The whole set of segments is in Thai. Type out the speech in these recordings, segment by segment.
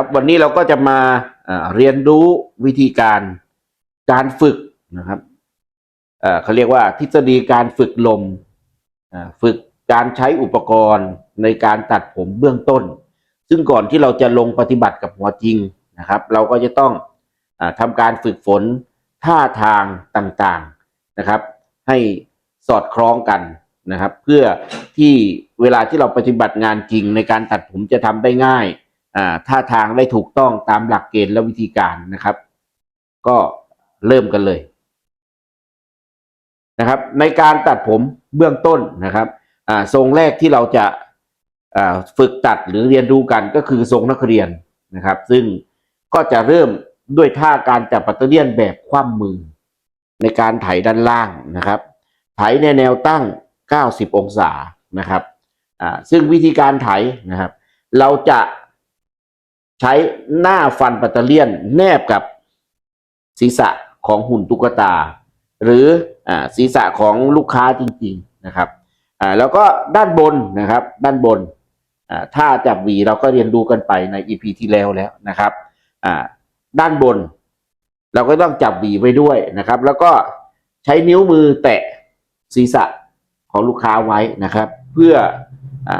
ครับ วันนี้เราก็จะมาเรียนรู้วิธีการการฝึกนะครับเขาเรียกว่าทฤษฎีการฝึกลมฝึกการใช้อุปกรณ์ในการตัดผมเบื้องต้น ซึ่งก่อนที่เราจะลงปฏิบัติกับหัวจริงนะครับ เราก็จะต้องอทำการฝึกฝนท่าทางต่างๆนะครับ ให้สอดคล้องกันนะครับ เพื่อที่เวลาที่เราปฏิบัติงานจริงในการตัดผมจะทำได้ง่าย ท่าทางได้ถูกต้องตามหลักเกณฑ์และวิธีการนะครับ ก็เริ่มกันเลยนะครับ ในการตัดผมเบื้องต้นนะครับอ่าทรงแรกที่เราจะฝึกตัดหรือเรียนรู้กันก็คือทรงนักเรียนนะครับ ซึ่งก็จะเริ่มด้วยท่าการจับปัตเตอร์เลียนแบบคว่ำมือ ในการไถด้านล่างนะครับไถในแนวตั้ง 90 องศานะครับอ่าซึ่งวิธีการไถนะครับ เราจะ ใช้หน้าฟันปัตเตอร์เลียนแนบกับศีรษะของหุ่นตุ๊กตา หรืออศีรษะของลูกค้าจริง ๆนะครับแล้วก็ด้านบนนะครับ ด้านบนอ่าถ้าจับหวีเราก็เรียนรู้กันไปใน EP ที่แล้วแล้วนะครับด้านบน เราก็ต้องจับหวีไว้ด้วยนะครับ แล้วก็ใช้นิ้วมือแตะศีรษะของลูกค้าไว้นะครับ เพื่ออ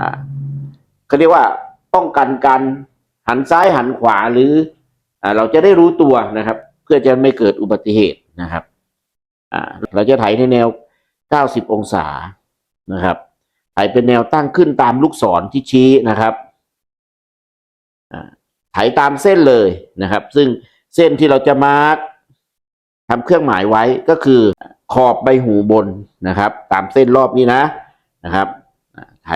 เขาเรียกว่าป้องกันการ หันซ้ายหันขวาหรืออเราจะได้รู้ตัวนะครับ เพื่อจะไม่เกิดอุบัติเหตุนะครับเราจะไถในแนว 90 องศานะครับไถเป็นแนวตั้งขึ้นตามลูกศรที่ชี้นะครับอ่าไถตามเส้นเลยนะครับ ซึ่งเส้นที่เราจะมาร์กทำเครื่องหมายไว้ก็คือขอบใบหูบนนะครับ ตามเส้นรอบนี้นะนะครับอ่าไถ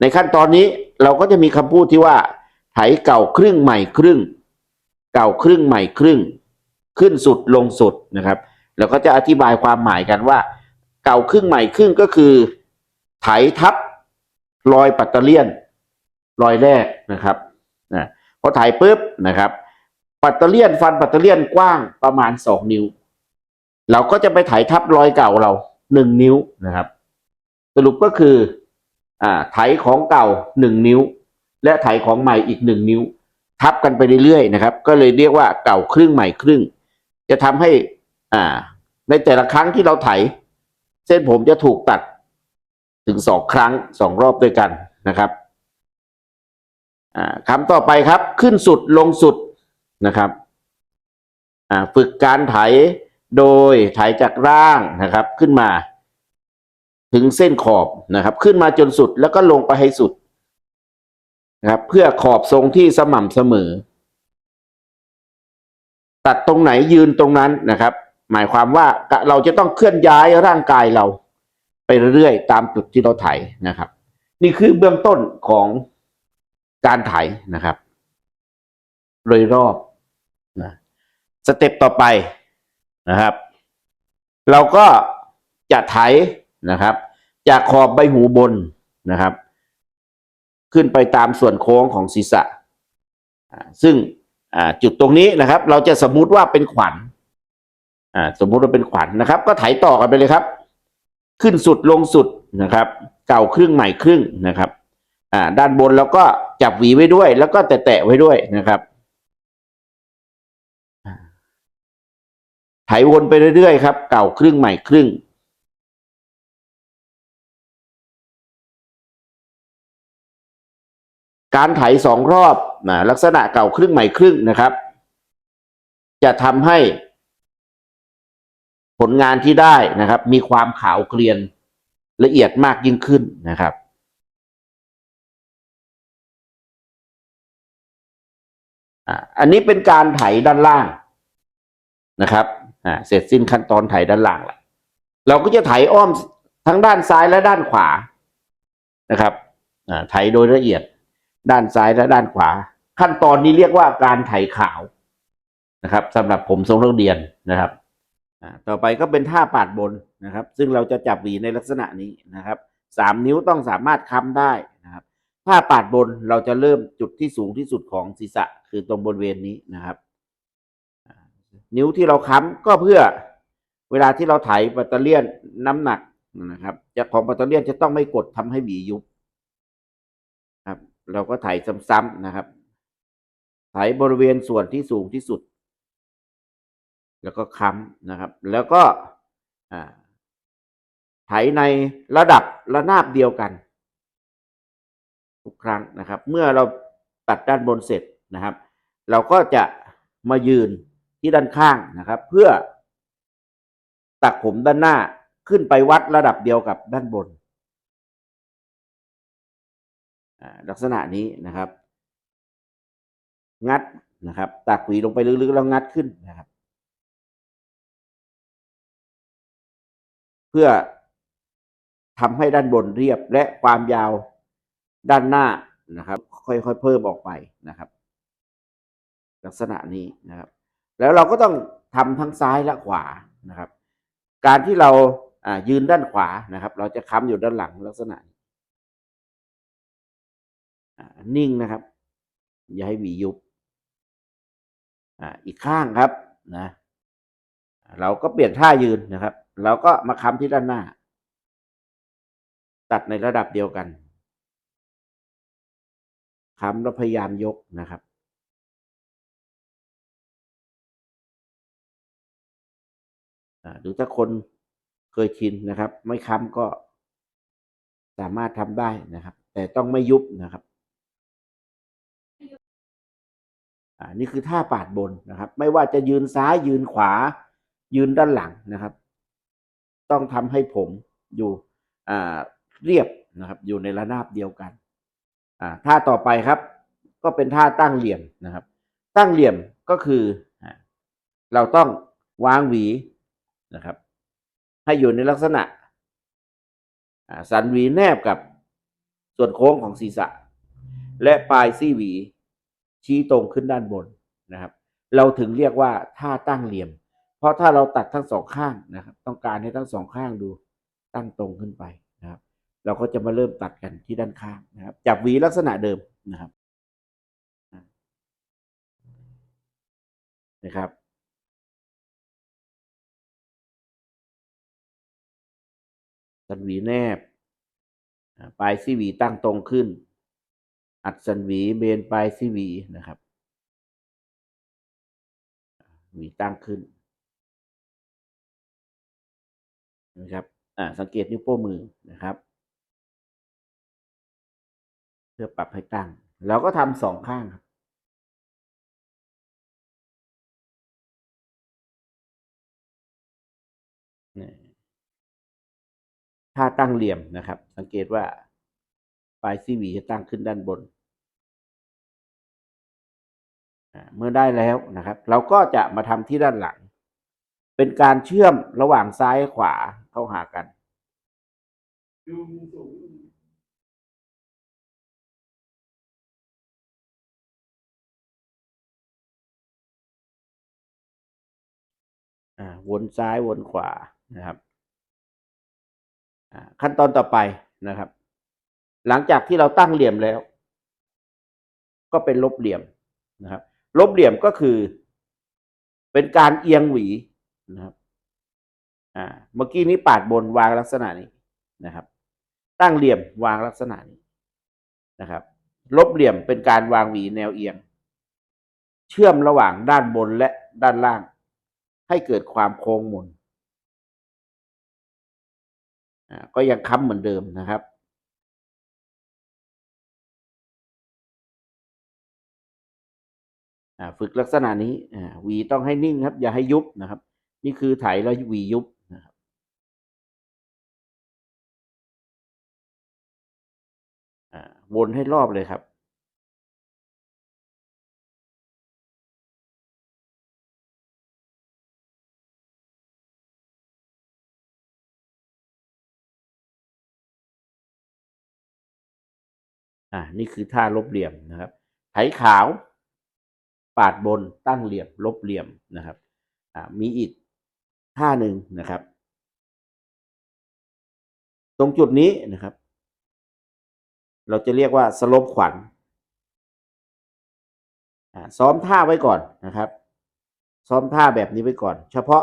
ในขั้นตอนนี้เราก็จะมีคำพูดที่ว่าไถเก่าครึ่งใหม่ครึ่ง เก่าครึ่งใหม่ครึ่ง ขึ้นสุดลงสุดนะครับแล้วก็จะอธิบายความหมายกันว่า เก่าครึ่งใหม่ครึ่งก็คือ ไถทับรอยปัตเตอร์เลียนรอยแรกนะครับนะพอไถปุ๊บนะครับ ปัตเตอร์เลียนฟันปัตเตอร์เลียนกว้างประมาณสองนิ้ว เราก็จะไปไถทับรอยเก่าเราหนึ่งนิ้วนะครับ สรุปก็คือ อ่าไถของเก่าหนึ่งนิ้ว และไถของใหม่อีกหนึ่งนิ้ว ทับกันไปเรื่อยๆนะครับ ก็เลยเรียกว่าเก่าครึ่งใหม่ครึ่ง จะทำให้อ่า ในแต่ละครั้งที่เราไถ เส้นผมจะถูกตัดถึงสองครั้งสองรอบด้วยกันนะครับคำต่อไปครับ ขึ้นสุดลงสุดนะครับฝึกการไถโดยไถจากร่างนะครับขึ้นมา ถึงเส้นขอบนะครับ ขึ้นมาจนสุดแล้วก็ลงไปให้สุดนะครับ เพื่อขอบทรงที่สม่ำเสมอ ตัดตรงไหนยืนตรงนั้นนะครับ หมายความว่าเราจะต้องเคลื่อนย้ายร่างกายเรา ไปเรื่อยๆตามจุดที่เราไถนะครับ นี่คือเบื้องต้นของการไถนะครับโดยรอบนะสเต็ปต่อไปนะครับ เราก็จะไถ นะครับ จากขอบใบหูบนนะครับ ขึ้นไปตามส่วนโค้งของศีรษะ ซึ่งจุดตรงนี้นะครับ เราจะสมมุติว่าเป็นขวัญสมมุติว่าเป็นขวัญนะครับ ก็ไถต่อกันไปเลยครับ ขึ้นสุดลงสุดนะครับ เก่าครึ่งใหม่ครึ่งนะครับด้านบนแล้วก็จับหวีไว้ด้วย แล้วก็แตะๆไว้ด้วยนะครับไถวนไปเรื่อยๆครับ เก่าครึ่งใหม่ครึ่ง การไถสองรอบนะลักษณะเก่าครึ่งใหม่ครึ่งนะครับ จะทำให้ผลงานที่ได้นะครับ มีความขาวเกรียนละเอียดมากยิ่งขึ้นนะครับ อันนี้เป็นการไถด้านล่างนะครับเสร็จสิ้นขั้นตอนไถด้านล่างละเราก็จะไถอ้อมทั้งด้านซ้ายและด้านขวานะครับอ่าไถโดยละเอียด ด้านซ้ายและด้านขวา ขั้นตอนนี้เรียกว่าการไถขาวนะครับสำหรับผมทรงนักเรียนนะครับต่อไปก็เป็นท่าปาดบนนะครับ ซึ่งเราจะจับหวีในลักษณะนี้นะครับสามนิ้วต้องสามารถค้ำได้นะครับถ้าปาดบนเราจะเริ่มจุดที่สูงที่สุดของศีรษะ คือตรงบริเวณนี้นะครับ นิ้วที่เราค้ำก็เพื่อเวลาที่เราไถปัตเตอร์เลียนน้ำหนักนะครับจะของปัตเตอร์เลียนจะต้องไม่กดทำให้หวียุบ เราก็ไถซ้ำๆนะครับ ไถบริเวณส่วนที่สูงที่สุด แล้วก็ค้ำนะครับ แล้วก็ไถในระดับระนาบเดียวกัน ทุกครั้งนะครับ เมื่อเราตัดด้านบนเสร็จนะครับ เราก็จะมายืนที่ด้านข้างนะครับ เพื่อตักผมด้านหน้าขึ้นไปวัดระดับเดียวกับด้านบน ลักษณะนี้นะครับ งัดนะครับตักหวีลงไปลึกๆแล้วงัดขึ้นนะครับ เพื่อทำให้ด้านบนเรียบและความยาวด้านหน้านะครับ ค่อยๆเพิ่มออกไปนะครับ ลักษณะนี้นะครับ แล้วเราก็ต้องทำทั้งซ้ายและขวานะครับ การที่เราอ่ายืนด้านขวานะครับ เราจะค้ำอยู่ด้านหลังลักษณะนี้ นิ่งนะครับ อย่าให้หวียุบออีกข้างครับนะเราก็เปลี่ยนท่ายืนนะครับ เราก็มาค้ำที่ด้านหน้า ตัดในระดับเดียวกันค้ำแล้วพยายามยกนะครับ หรือถ้าคนเคยชินนะครับ ไม่ค้ำก็สามารถทำได้นะครับ แต่ต้องไม่ยุบนะครับ อ่านี่คือท่าปาดบนนะครับ ไม่ว่าจะยืนซ้ายยืนขวา ยืนด้านหลังนะครับ ต้องทำให้ผมอยู่อ่าเรียบนะครับ อยู่ในระนาบเดียวกันอ่าท่าต่อไปครับ ก็เป็นท่าตั้งเหลี่ยมนะครับ ตั้งเหลี่ยมก็คือเราต้องวางหวีนะครับ ให้อยู่ในลักษณะสันหวีแนบกับส่วนโค้งของศีรษะ และปลายซี่หวี ชี้ตรงขึ้นด้านบนนะครับ เราถึงเรียกว่าท่าตั้งเหลี่ยม เพราะถ้าเราตัดทั้งสองข้างนะครับ ต้องการให้ทั้งสองข้างดูตั้งตรงขึ้นไปนะครับ เราก็จะมาเริ่มตัดกันที่ด้านข้างนะครับ จับหวีลักษณะเดิมนะครับนะครับสันหวีแนบปลายซี่หวีตั้งตรงขึ้น อัดสันหวีเบนปลายซีวีนะครับหวีตั้งขึ้นนะครับอ่าสังเกตนิ้วโป้มือนะครับ เพื่อปรับให้ตั้ง เราก็ทำสองข้างครับถ้าตั้งเหลี่ยมนะครับ สังเกตว่า ปลายซี่หวีจะตั้งขึ้นด้านบน เมื่อได้แล้วนะครับ เราก็จะมาทำที่ด้านหลัง เป็นการเชื่อมระหว่างซ้ายขวาเข้าหากันวนซ้ายวนขวานะครับขั้นตอนต่อไปนะครับ หลังจากที่เราตั้งเหลี่ยมแล้ว ก็เป็นลบเหลี่ยมนะครับ ลบเหลี่ยมก็คือ เป็นการเอียงหวีนะครับอ่าเมื่อกี้นี้ปาดบนวางลักษณะนี้นะครับ ตั้งเหลี่ยมวางลักษณะนี้นะครับ ลบเหลี่ยมเป็นการวางหวีแนวเอียง เชื่อมระหว่างด้านบนและด้านล่าง ให้เกิดความโค้งมนอ่าก็ยังค้ำเหมือนเดิมนะครับ ฝึกลักษณะนี้หวีต้องให้นิ่งครับ อย่าให้ยุบนะครับ นี่คือไถแล้วหวียุบนะครับวนให้รอบเลยครับอ่านี่คือท่าลบเหลี่ยมนะครับ ไถขาว ปาดบนตั้งเหลี่ยม ลบเหลี่ยมนะครับมีอีกท่าหนึ่งนะครับ ตรงจุดนี้นะครับ เราจะเรียกว่าสลบขวัญซ้อมท่าไว้ก่อนนะครับ ซ้อมท่าแบบนี้ไว้ก่อน เฉพาะ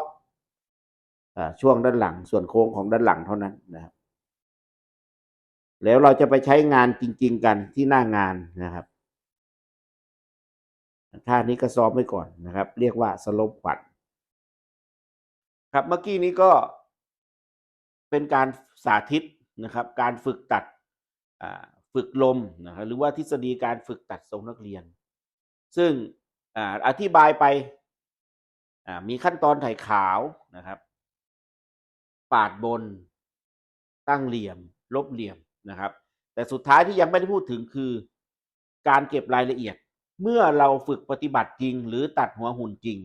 ช่วงด้านหลังส่วนโค้งของด้านหลังเท่านั้นนะครับ แล้วเราจะไปใช้งานจริง ๆ กันที่หน้างานนะครับ ท่านี้ก็ซ้อมไว้ก่อนนะครับ เรียกว่าสลบขวัญครับเมื่อกี้นี้ก็เป็นการสาธิตนะครับ การฝึกตัดฝึกลมนะครับหรือว่าทฤษฎีการฝึกตัดทรงนักเรียน ซึ่งออธิบายไปมีขั้นตอนถ่ายขาวนะครับ ปาดบน ตั้งเหลี่ยม ลบเหลี่ยมนะครับ แต่สุดท้ายที่ยังไม่ได้พูดถึงคือ การเก็บรายละเอียด เมื่อเราฝึกปฏิบัติจริง หรือตัดหัวหุ่นจริง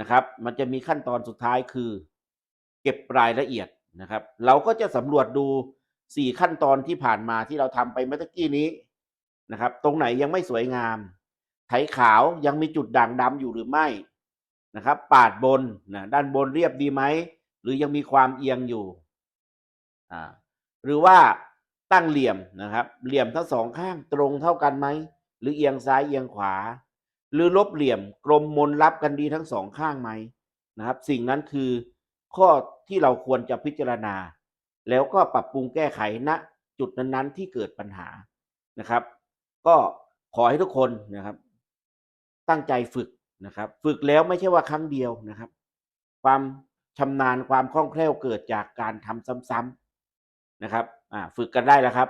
นะครับ มันจะมีขั้นตอนสุดท้ายคือ เก็บรายละเอียดนะครับ เราก็จะสำรวจดูสี่ขั้นตอนที่ผ่านมาที่เราทำไปเมื่อกี้นี้นะครับ ตรงไหนยังไม่สวยงาม ไถขาวยังมีจุดด่างดำอยู่หรือไม่นะครับ ปาดบนนะด้านบนเรียบดีไหม หรือยังมีความเอียงอยู่อ่าหรือว่าตั้งเหลี่ยมนะครับ เหลี่ยมทั้งสองข้างตรงเท่ากันไหม หรือเอียงซ้ายเอียงขวา หรือลบเหลี่ยมกลมมนรับกันดีทั้งสองข้างไหมนะครับ สิ่งนั้นคือข้อที่เราควรจะพิจารณา แล้วก็ปรับปรุงแก้ไขณจุดนั้นๆ ที่เกิดปัญหานะครับ ก็ขอให้ทุกคนนะครับ ตั้งใจฝึกนะครับ ฝึกแล้วไม่ใช่ว่าครั้งเดียวนะครับ ความชำนาญความคล่องแคล่วเกิดจากการทำซ้ำๆนะครับ อ่า ฝึกกันได้แล้วครับ